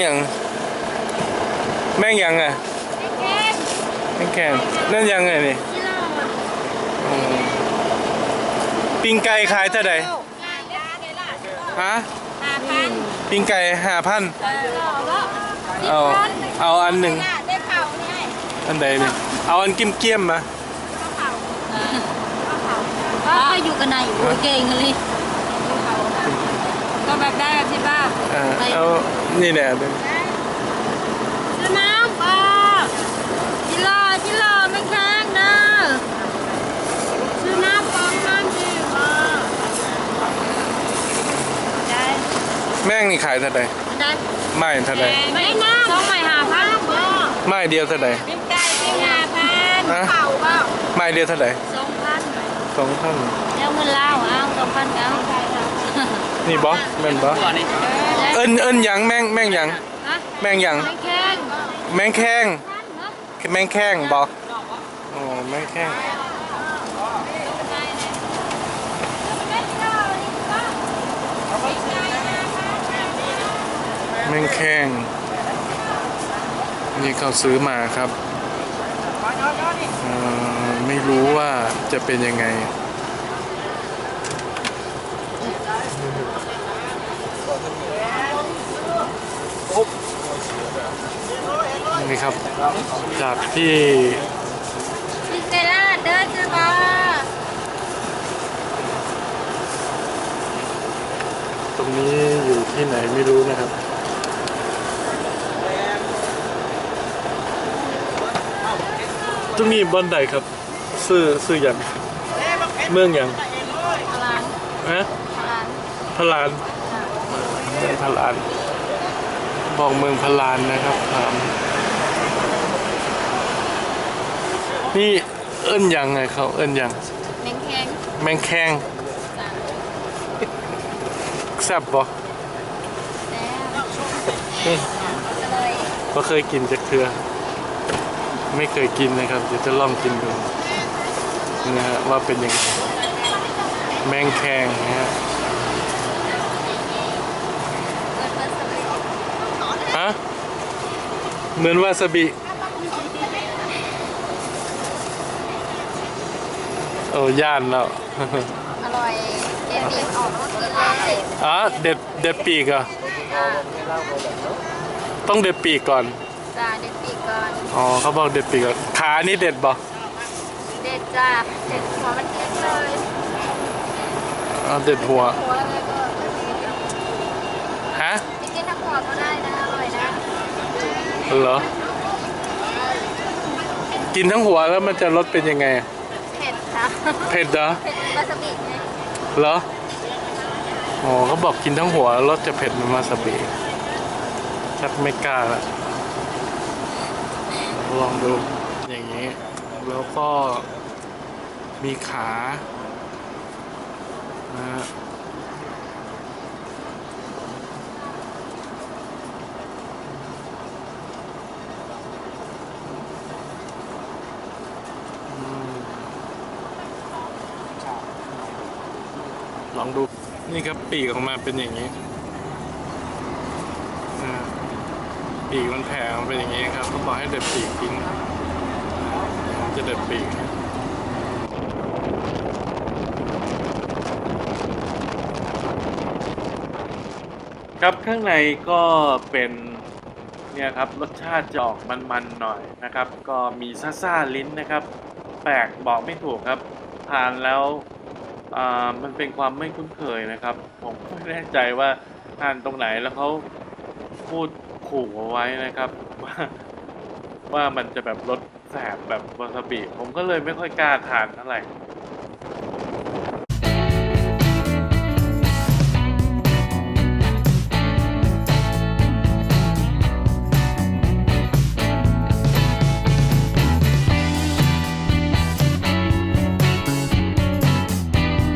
หยังแม่งหยังอะแกงแม่งแข็งนั่นยังไงนี่กิโลอืมปิ้งไก่ขายเท่าไหร่งานเด็กเกล่ะฮะห้าพันปิ้งไก่ห้าพันเออแล้วเอาเอาอันหนึ่งได้เข่าเนี่ยอันใดนี่เอาอันกิ้มเกี้ยมๆมาเข่าก็อยู่กันในอยู่เก่งเลยก็ แบบได้แบบที่บ้าเออเอานี่แหละเป็นซื้อน้ำป่ะกิโลกิโลไม่แข็งเด้อซื้อน้ำปองน้ำดีป่ะได้แม่งนี่ขายเท่าไหร่ได้ไม่เท่าไหร่ไม่น้ำต้องไม่หาพันป่ไม่เดียวเท่าไหร่เป็นไก่เป็นหาพันเข่าป่ะไม่เดียวเท่าไหร่สองพันสองพันเดี๋ยวเงินเล่าเอาสองพันเอา นี่บอแม่นบอเอิ้นเอิ้นหยังแม่งแม่งหยังฮะแม่งหยังไม่แข็งแม่งแข้งแม่งแข้งบอกอ๋อแม่งแข้งแม่งแข้งนี่เขาซื้อมาครับเอ่อไม่รู้ว่าจะเป็นยังไง นี่ครับ จากที่พิเศษเดินจะมาตรงนี้อยู่ที่ไหนไม่รู้นะครับตรงนี้บอนใดครับ ซื้อซื้ออย่างเมืองอย่างพลังฮะพลังพลานเมืองพลาน บอกเมืองพลานนะครับถาม นี่เอิ้นยังไงเขาเอิ้นยังแมงแข็งแมงแข้งแซ่บบ่เลยก็เคยกินจากเทือ ไม่เคยกินนะครับ เดี๋ยวจะลองกินดูนะฮะว่าเป็นยังไงแมงแคงนะฮะฮะเหมือนวาซาบิ อ้ย่านแล้วอร่อยเก็บเก็บออกมากินเลยอ๋อเด็ดเด็ดปีกเหรอะต้องเด็ดปีกก่อนจ้าเด็ดปีกก่อนอ๋อเขาบอกเด็ดปีกก่อนขานี่เด็ดบ่เด็ดจ้าเด็ดหัวมันเก็บเลยอ๋อเด็ดหัวหัวเลยก็ฮะไม่กินทั้งหัวก็ได้นะอร่อยนะเหรอกินทั้งหัวแล้วมันจะรสเป็นยังไงเผ็ด ค่ะเผ็ดเหรอเผ็ดวาซาบิไงเหรออ๋อเขาบอกกินทั้งหัวรสจะเผ็ดเหมันวาซาบิชักไม่กล้าละลองดูอย่างนี้ แล้วก็มีขานะฮะ ลองดูนี่ครับปีกออกมาเป็นอย่างนี้ปีกมันแผ่ออกมาเป็นอย่างนี้ครับเขาบอกให้เด็ดปีกทิ้งจะเด็ดปีกครับข้างในก็เป็นเนี่ยครับรสชาติจะออกมันๆหน่อยนะครับ ก็มีซ่าๆลิ้นนะครับ แปลกบอกไม่ถูกครับ ทานแล้ว มันเป็นความไม่คุ้นเคยนะครับ ผมไม่แน่ใจว่าทานตรงไหนแล้วเขาพูดขู่เอาไว้นะครับ ว่าว่ามันจะแบบรสแสบแบบวาซาบิผมก็เลยไม่ค่อยกล้าทานเท่าไหร่